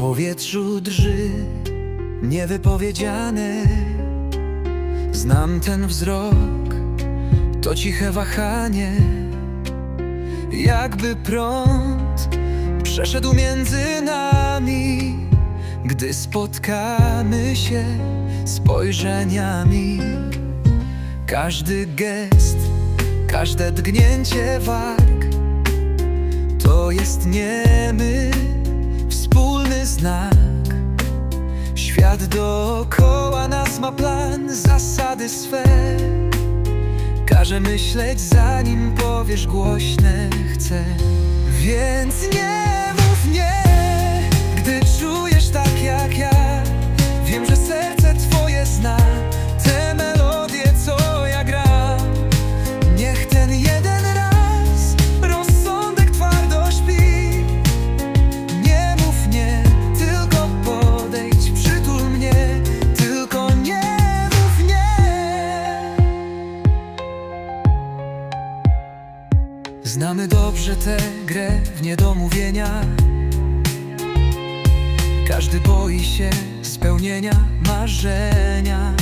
powietrzu drży niewypowiedziane. Znam ten wzrok, to ciche wahanie. Jakby prąd przeszedł między nami Gdy spotkamy się spojrzeniami. Każdy gest, każde drgnięcie warg To jest niemy Świat dookoła nas ma plan, zasady swe. Każe myśleć zanim powiesz głośne chcę Więc nie Znamy dobrze tę grę w niedomówienia. Każdy boi się spełnienia marzenia.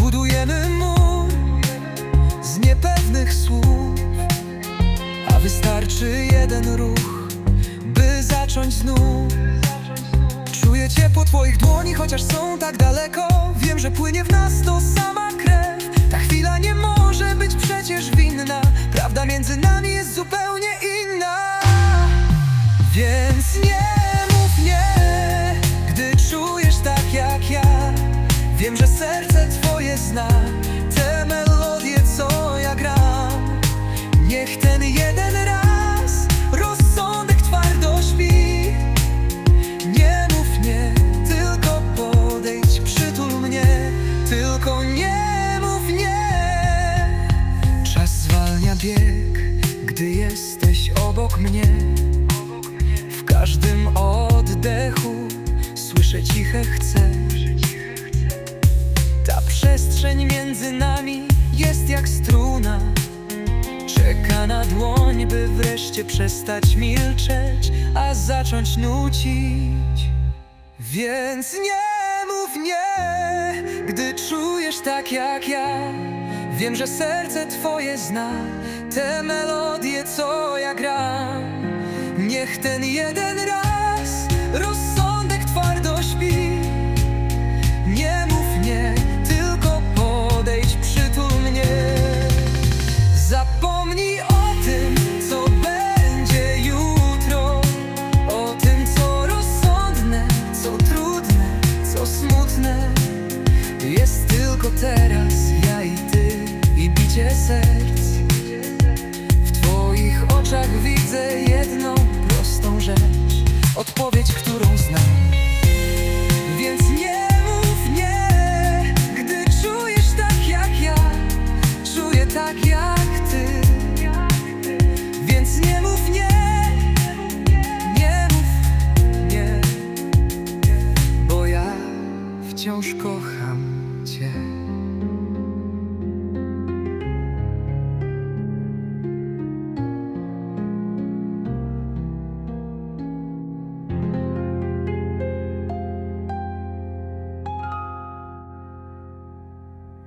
Budujemy mur z niepewnych słów A wystarczy jeden ruch, by zacząć znów. Czuję ciepło twoich dłoni, chociaż są tak daleko. Wiem, że płynie w nas to sama ciche chcę Ta przestrzeń między nami jest jak struna Czeka na dłoń, by wreszcie przestać milczeć, a zacząć nucić. Więc nie mów nie, gdy czujesz tak jak ja. Wiem, że serce twoje zna te melodie, co ja gram. Niech ten jeden raz rozsądek bicie serc. W twoich oczach widzę jedną prostą rzecz. Odpowiedź, którą znam